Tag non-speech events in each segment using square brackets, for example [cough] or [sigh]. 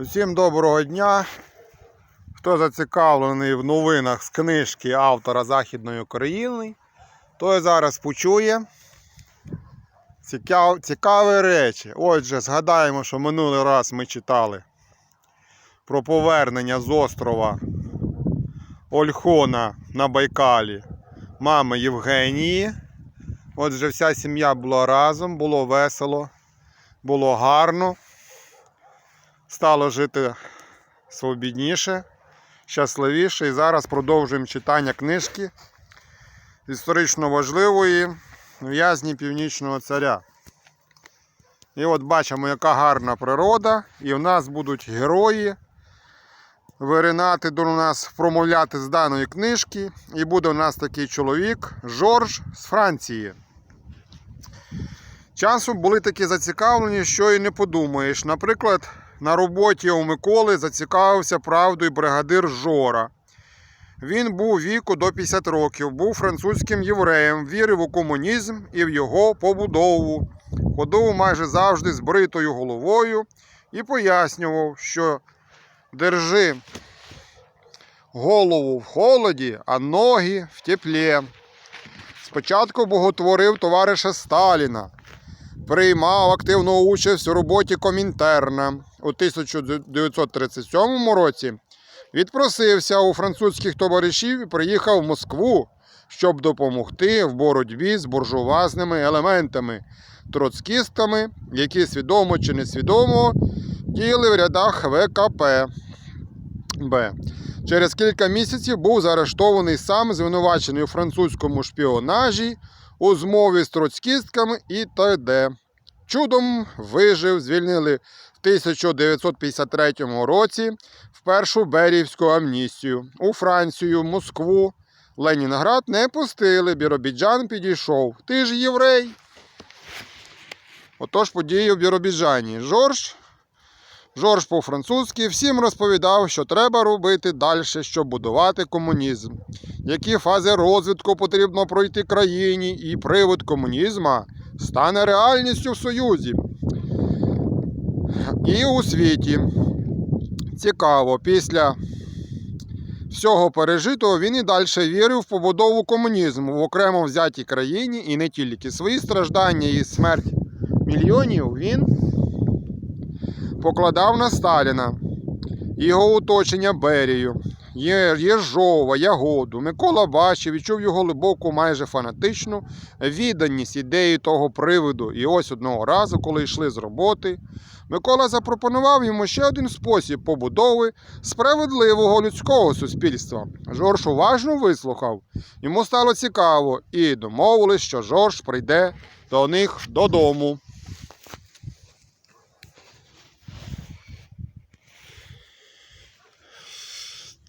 Усім доброго дня. Хто зацікавлений в новинах з книжки автора Західної України, той зараз почує цікав... цікаві речі. Отже, згадаємо, що минулий раз ми читали про повернення з острова Ольхона на Байкалі мами Євгенії. Отже, вся сім'я була разом, було весело, було гарно. Стало жити свобідніше, щасливіше. І зараз продовжуємо читання книжки історично важливої в'язні Північного царя. І от бачимо, яка гарна природа, і в нас будуть герої виринати до нас, промовляти з даної книжки. І буде у нас такий чоловік Жорж з Франції. Часом були такі зацікавлені, що і не подумаєш. Наприклад, на роботі у Миколи зацікавився правдою бригадир Жора. Він був віку до 50 років, був французьким євреєм, вірив у комунізм і в його побудову. Ходив майже завжди з бритою головою і пояснював, що держи голову в холоді, а ноги в теплі. Спочатку боготворив товариша Сталіна, приймав активну участь у роботі Комінтерна. У 1937 році відпросився у французьких товаришів і приїхав в Москву, щоб допомогти в боротьбі з буржуазними елементами, троцкістами, які свідомо чи несвідомо діяли в рядах ВКП. Б. Через кілька місяців був заарештований сам, звинувачений у французькому шпіонажі, у змові з троцкістками і т.д. Чудом вижив, звільнили в 1953 році в першу Берівську амністію. У Францію, Москву, Ленінград не пустили, Біробіджан підійшов. Ти ж єврей. Отож події в Біробіджані. Жорж Жорж по-французьки всім розповідав, що треба робити далі, щоб будувати комунізм, які фази розвитку потрібно пройти країні, і привод комунізму стане реальністю в Союзі. І у світі. Цікаво, після всього пережитого він і далі вірив в побудову комунізму в окремо взятій країні. І не тільки. Свої страждання і смерть мільйонів він покладав на Сталіна, його оточення Берію, Єжова, Ягоду. Микола бачив, відчув його глибоку, майже фанатичну відданість ідеї того приводу. І ось одного разу, коли йшли з роботи, Микола запропонував йому ще один спосіб побудови справедливого людського суспільства. Жорж уважно вислухав. Йому стало цікаво, і домовились, що Жорж прийде до них додому.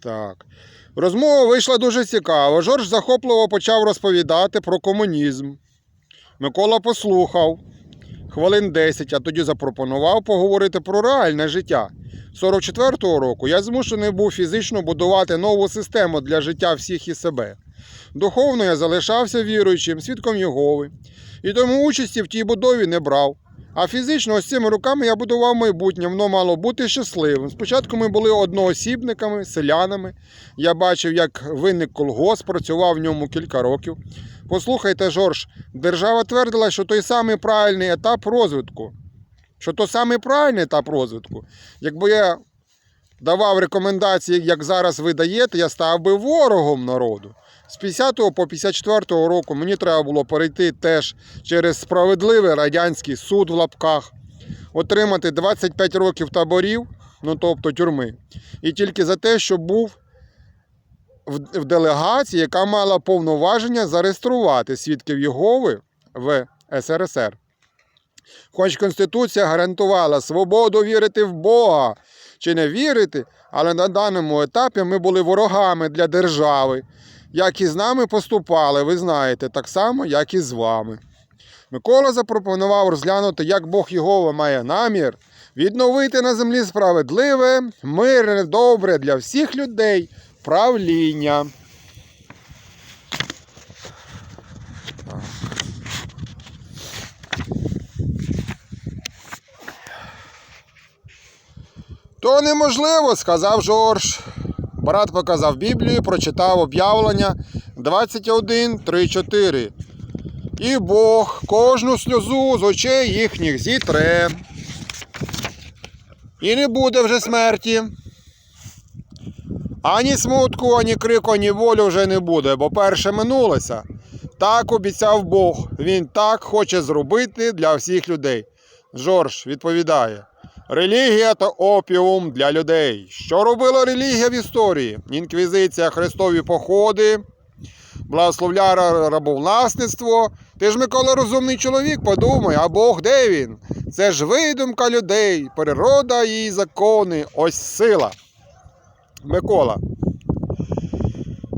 Так. Розмова вийшла дуже цікава. Жорж захопливо почав розповідати про комунізм. Микола послухав хвилин 10, а тоді запропонував поговорити про реальне життя. 44-го року я змушений був фізично будувати нову систему для життя всіх і себе. Духовно я залишався віруючим, свідком Єгови, і тому участі в тій будові не брав. А фізично ось цими руками я будував майбутнє, воно мало бути щасливим. Спочатку ми були одноосібниками, селянами. Я бачив, як виник колгосп, працював в ньому кілька років. Послухайте, Жорж, держава твердила, що той самий правильний етап розвитку. Що то самий правильний етап розвитку. Якби я давав рекомендації, як зараз ви даєте, я став би ворогом народу. З 50 по 54 року мені треба було перейти теж через справедливий радянський суд в лапках, отримати 25 років таборів, ну тобто тюрми, і тільки за те, що був в, делегації, яка мала повноваження зареєструвати свідків Єгови в СРСР. Хоч Конституція гарантувала свободу вірити в Бога чи не вірити, але на даному етапі ми були ворогами для держави. Як і з нами поступали, ви знаєте, так само, як і з вами. Микола запропонував розглянути, як Бог Єгова має намір відновити на землі справедливе, мирне, добре для всіх людей правління. То неможливо, сказав Жорж. Брат показав Біблію, прочитав об'явлення 21, 3, 4. І Бог кожну сльозу з очей їхніх зітре. І не буде вже смерті. Ані смутку, ані крику, ані волю вже не буде, бо перше минулося. Так обіцяв Бог. Він так хоче зробити для всіх людей. Жорж відповідає: Релігія та опіум для людей. Що робила релігія в історії? Інквізиція, хрестові походи, благословляра рабовласництво. Ти ж, Микола, розумний чоловік, подумай, а Бог де він? Це ж видумка людей, природа її закони, ось сила. Микола.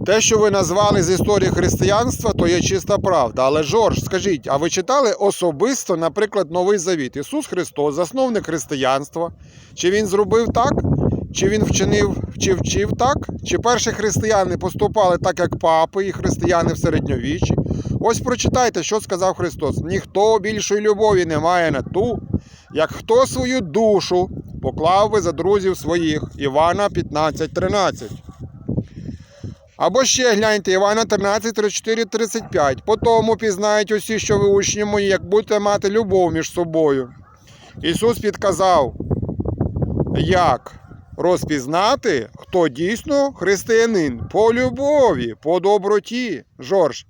Те, що ви назвали з історії християнства, то є чиста правда. Але Жорж, скажіть, а ви читали особисто, наприклад, Новий Завіт? Ісус Христос, засновник християнства. Чи він зробив так? Чи він вчинив, чи вчив так? Чи перші християни поступали так, як папи і християни в середньовіччі? Ось прочитайте, що сказав Христос. Ніхто більшої любові не має на ту, як хто свою душу поклав би за друзів своїх. Івана 15.13. Або ще гляньте Івана 13, 34, 35. По тому пізнають усі, що ви учні мої, як будете мати любов між собою. Ісус підказав, як розпізнати, хто дійсно християнин по любові, по доброті. Жорж,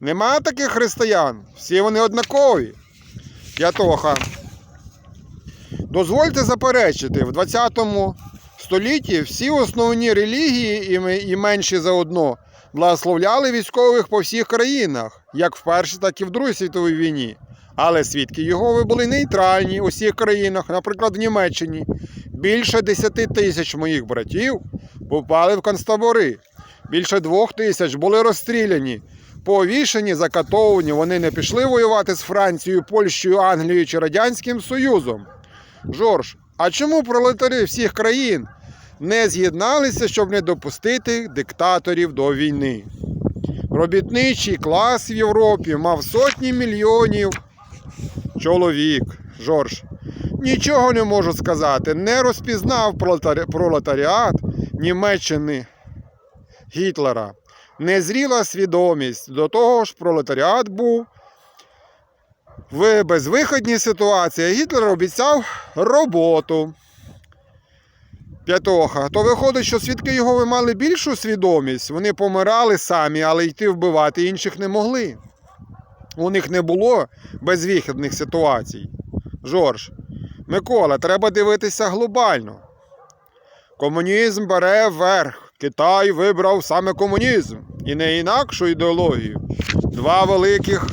нема таких християн, всі вони однакові. Ятоха. Дозвольте заперечити, в 20 столітті всі основні релігії і менші заодно благословляли військових по всіх країнах, як в Першій, так і в Другій світовій війні. Але свідки Єгови були нейтральні у всіх країнах, наприклад, в Німеччині. Більше 10 тисяч моїх братів попали в концтабори. Більше двох тисяч були розстріляні. Повішені, закатовані, вони не пішли воювати з Францією, Польщею, Англією чи Радянським Союзом. Жорж, а чому пролетарі всіх країн не з'єдналися, щоб не допустити диктаторів до війни? Робітничий клас в Європі мав сотні мільйонів чоловік. Жорж, нічого не можу сказати. Не розпізнав пролетаріат Німеччини Гітлера. Незріла свідомість. До того ж, пролетаріат був в безвиходній ситуації. Гітлер обіцяв роботу. П'ятоха. То виходить, що свідки його мали більшу свідомість. Вони помирали самі, але йти вбивати інших не могли. У них не було безвихідних ситуацій. Жорж, Микола, треба дивитися глобально. Комунізм бере вверх. Китай вибрав саме комунізм і не інакшу ідеологію. Два великих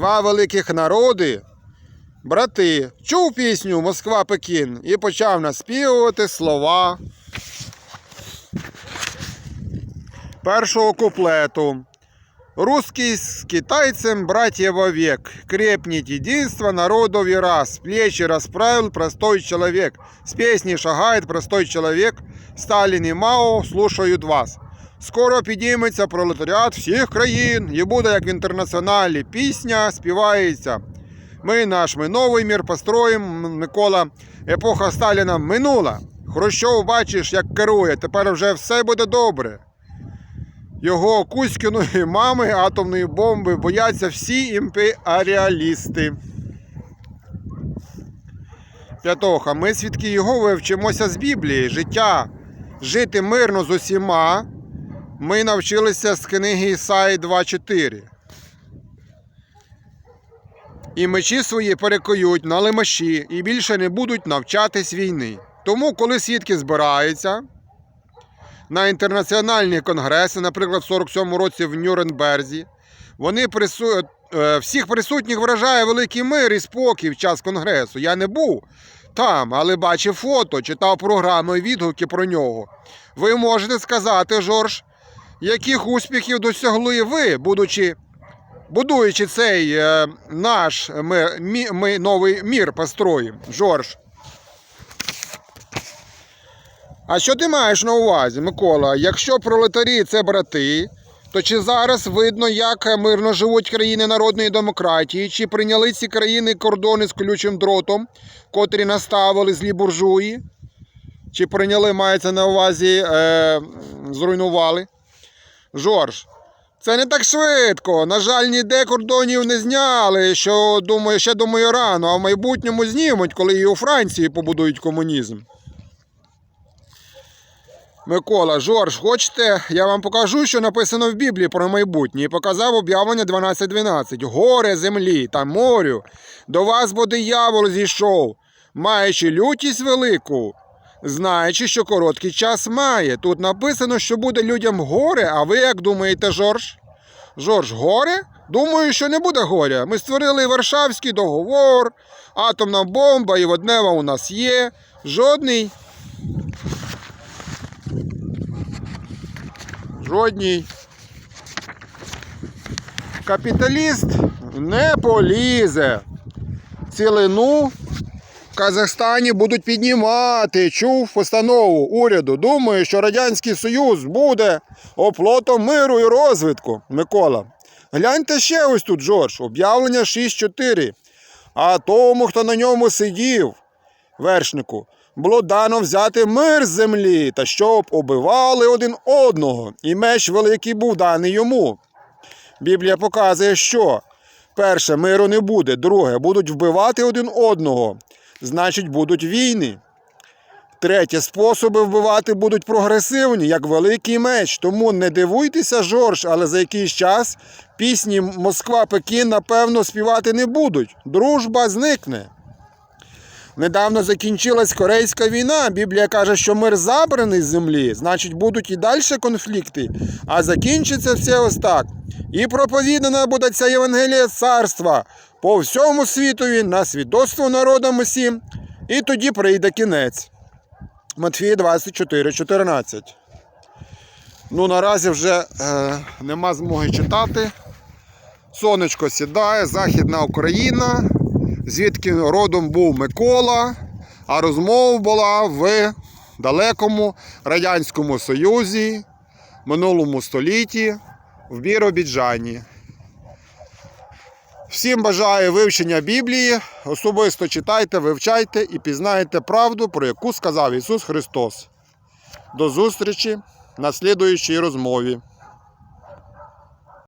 Два великих народи, брати, чув пісню Москва Пекін і почав наспівувати слова першого куплету. Русский с китайцем братья вовек, крепнет единство народов и раз, плечи расправил простой человек, с песней шагает простой человек, Сталін і Мао слушають вас. Скоро підійметься пролетаріат всіх країн, і буде, як в інтернаціоналі, пісня співається. Ми наш ми новий мір построїм, М- Микола, епоха Сталіна минула. Хрущов, бачиш, як керує, тепер вже все буде добре. Його Кузькіної [laughs] мами атомної бомби бояться всі імперіалісти. П'ятоха. Ми свідки Єгови вчимося з Біблії. Життя жити мирно з усіма. Ми навчилися з книги Ісаї 2.4. І мечі свої перекують на лимаші і більше не будуть навчатись війни. Тому, коли свідки збираються, на інтернаціональні конгреси, наприклад, в 47-му році в Нюрнберзі. Вони прису... е, всіх присутніх вражає великий мир і спокій в час конгресу. Я не був там, але бачив фото, читав програми і відгуки про нього. Ви можете сказати, Жорж, яких успіхів досягли ви, будучи, будуючи цей е, наш ми, мі, ми новий мір построїм, Жорж. А що ти маєш на увазі, Микола? Якщо пролетарі це брати, то чи зараз видно, як мирно живуть країни народної демократії, чи прийняли ці країни кордони з колючим дротом, котрі наставили злі буржуї? Чи прийняли, мається на увазі, е, зруйнували? Жорж, це не так швидко. На жаль, ніде кордонів не зняли, що думаю, ще думаю рано, а в майбутньому знімуть, коли і у Франції побудують комунізм. Микола, Жорж, хочете, я вам покажу, що написано в Біблії про майбутнє. І показав об'явлення 12.12. Горе землі та морю, до вас бо диявол зійшов, маючи лютість велику, знаючи, що короткий час має. Тут написано, що буде людям горе, а ви як думаєте, Жорж? Жорж, горе? Думаю, що не буде горя. Ми створили Варшавський договор, атомна бомба і воднева у нас є. Жодний. Жодній. Капіталіст не полізе. Цілину Казахстані будуть піднімати. Чув постанову уряду. Думаю, що Радянський Союз буде оплотом миру і розвитку. Микола. Гляньте ще ось тут, Джордж, об'явлення 6.4. А тому, хто на ньому сидів, вершнику, було дано взяти мир з землі, та щоб убивали один одного, і меч великий був даний йому. Біблія показує, що перше, миру не буде, друге, будуть вбивати один одного, значить, будуть війни. Третє, способи вбивати будуть прогресивні, як великий меч. Тому не дивуйтеся, Жорж, але за якийсь час пісні Москва-Пекін, напевно, співати не будуть. Дружба зникне. Недавно закінчилась Корейська війна. Біблія каже, що мир забраний з землі, значить, будуть і далі конфлікти. А закінчиться все ось так. І проповідана буде ця Євангелія царства по всьому світові на свідоцтво народам усім, і тоді прийде кінець. Матфія 24, 14. Ну, наразі вже е, нема змоги читати. Сонечко сідає, Західна Україна, звідки родом був Микола, а розмова була в далекому Радянському Союзі, минулому столітті, в Біробіджані. Всім бажаю вивчення Біблії. Особисто читайте, вивчайте і пізнаєте правду, про яку сказав Ісус Христос. До зустрічі на слідуючій розмові.